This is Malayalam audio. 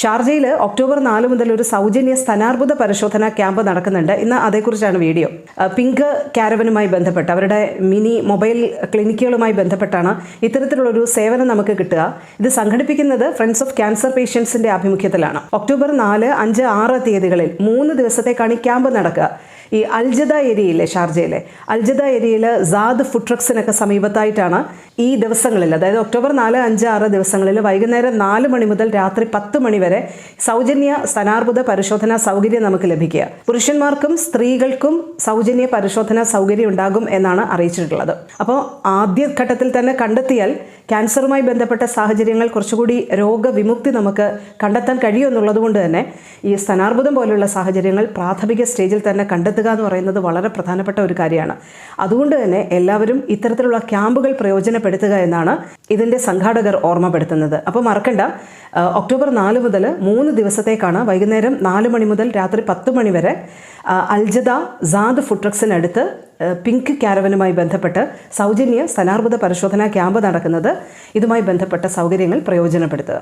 ഷാർജയിൽ ഒക്ടോബർ നാല് മുതൽ ഒരു സൗജന്യ സ്ഥാനാർബുദ പരിശോധന ക്യാമ്പ് നടക്കുന്നുണ്ട്. ഇന്ന് അതേക്കുറിച്ചാണ് വീഡിയോ. പിങ്ക് ക്യാരവനുമായി ബന്ധപ്പെട്ട് അവരുടെ മിനി മൊബൈൽ ക്ലിനിക്കുകളുമായി ബന്ധപ്പെട്ടാണ് ഇത്തരത്തിലുള്ളൊരു സേവനം നമുക്ക് കിട്ടുക. ഇത് സംഘടിപ്പിക്കുന്നത് ഫ്രണ്ട്സ് ഓഫ് ക്യാൻസർ പേഷ്യൻസിന്റെ ആഭിമുഖ്യത്തിലാണ്. ഒക്ടോബർ നാല് അഞ്ച് ആറ് തീയതികളിൽ മൂന്ന് ദിവസത്തേക്കാണ് ഈ ക്യാമ്പ് നടക്കുക. ഈ അൽജദ ഏരിയയിലെ ഷാർജയിലെ അൽജദ ഏരിയയിൽ സാദ് ഫുഡ് ട്രക്സിനൊക്കെ സമീപത്തായിട്ടാണ് ഈ ദിവസങ്ങളിൽ അതായത് ഒക്ടോബർ നാല് അഞ്ച് ആറ് ദിവസങ്ങളിൽ വൈകുന്നേരം നാല് മണി മുതൽ രാത്രി പത്ത് മണി വരെ സൗജന്യ സ്ഥാനാർബുദ പരിശോധനാ സൗകര്യം നമുക്ക് ലഭിക്കുക. പുരുഷന്മാർക്കും സ്ത്രീകൾക്കും സൗജന്യ പരിശോധനാ സൗകര്യം ഉണ്ടാകും എന്നാണ് അറിയിച്ചിട്ടുള്ളത്. അപ്പോൾ ആദ്യഘട്ടത്തിൽ തന്നെ കണ്ടെത്തിയാൽ ക്യാൻസറുമായി ബന്ധപ്പെട്ട സാഹചര്യങ്ങൾ കുറച്ചുകൂടി രോഗവിമുക്തി നമുക്ക് കണ്ടെത്താൻ കഴിയുമെന്നുള്ളത് കൊണ്ട് തന്നെ ഈ സ്ഥാനാർബുദം പോലുള്ള സാഹചര്യങ്ങൾ പ്രാഥമിക സ്റ്റേജിൽ തന്നെ കണ്ടെത്തുക എന്ന് പറയുന്നത് വളരെ പ്രധാനപ്പെട്ട ഒരു കാര്യമാണ്. അതുകൊണ്ട് തന്നെ എല്ലാവരും ഇത്തരത്തിലുള്ള ക്യാമ്പുകൾ പ്രയോജനപ്പെടുത്തുക എന്നാണ് ഇതിന്റെ സംഘാടകർ ഓർമ്മപ്പെടുത്തുന്നത്. അപ്പോൾ മറക്കണ്ട ഒക്ടോബർ നാല് മുതൽ മൂന്ന് ദിവസത്തേക്കാണ് വൈകുന്നേരം നാല് മണി മുതൽ രാത്രി പത്ത് മണി വരെ അൽജദ സാദ് ഫുഡ് ട്രക്സിനടുത്ത് പിങ്ക് ക്യാരവനുമായി ബന്ധപ്പെട്ട് സൗജന്യ സ്ഥലാർബുദ പരിശോധനാ ക്യാമ്പ് നടക്കുന്നത്. ഇതുമായി ബന്ധപ്പെട്ട സൗകര്യങ്ങൾ പ്രയോജനപ്പെടുത്തുക.